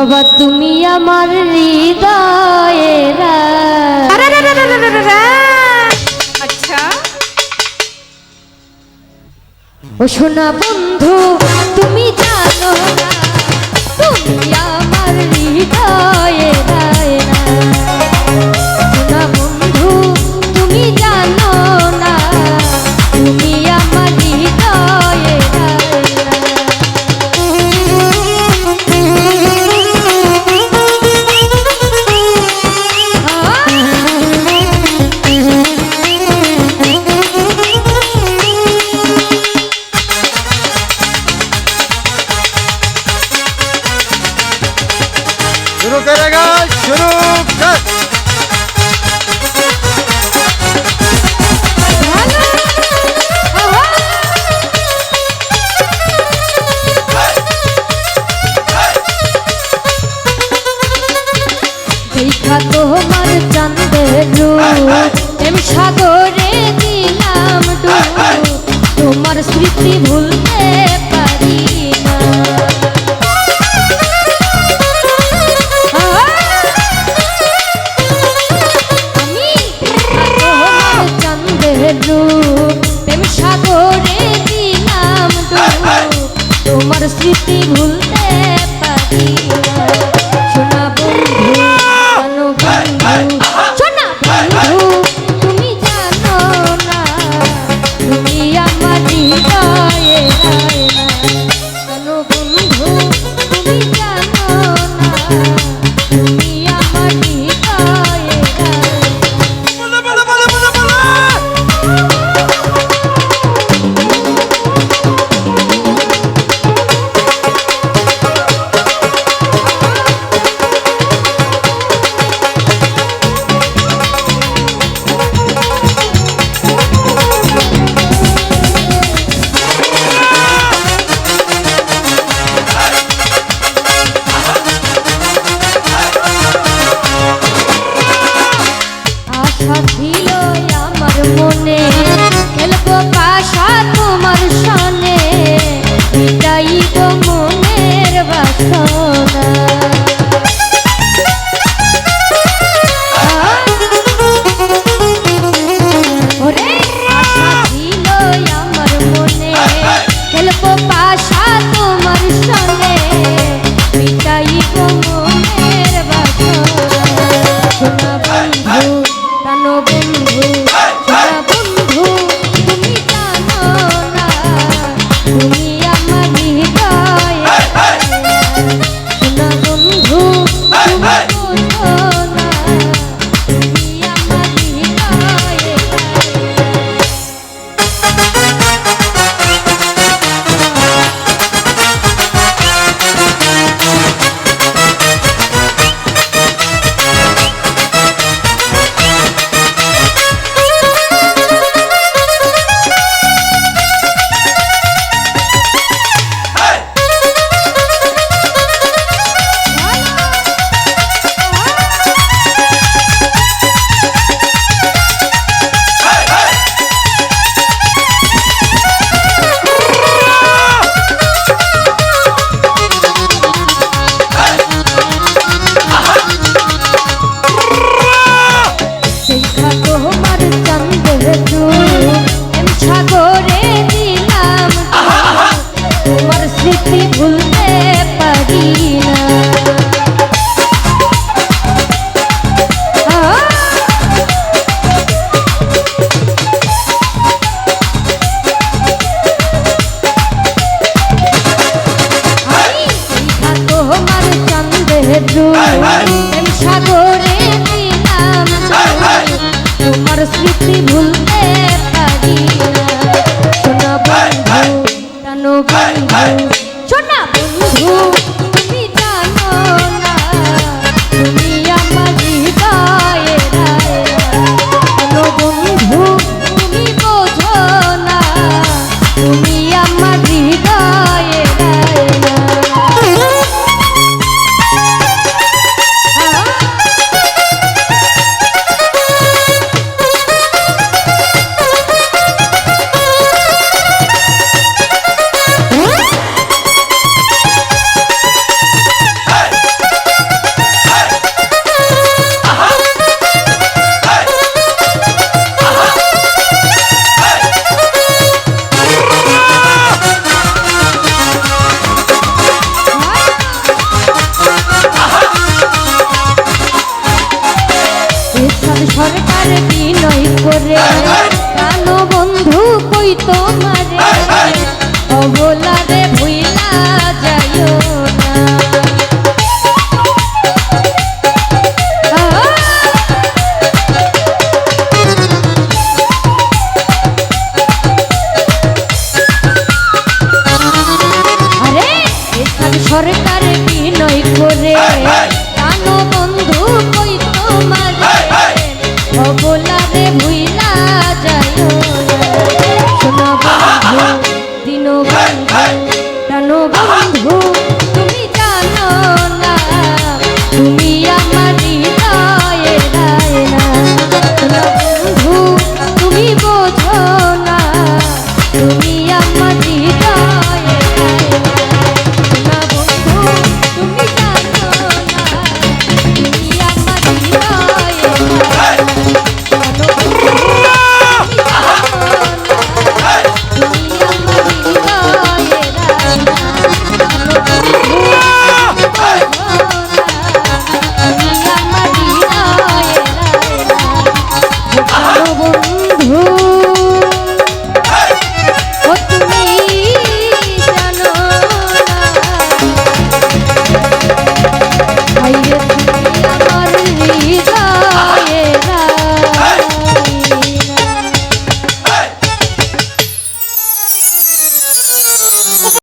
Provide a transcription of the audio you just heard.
বাবা তুমি আমার হৃদয়ের আচ্ছা। ও শোনা বন্ধু তুমি জানো না তুমি शुरू करेगा शुरू कर দেখা তোমার চাঁদের রূপ এম সাগরে দিলাম ডুব তোমার স্মৃতি ভুলতে পারি ছিল আমার মনে। খেলব পাশা তোমার সনে। মিটাইব মনের বাসনা। ওরে আশা স্মৃতি ভুলতে পারি না। は。অভিনয় করে। হ্যাঁ, হ্যাঁ। কালো বন্ধু কই তোমারে? হ্যাঁ, অবলার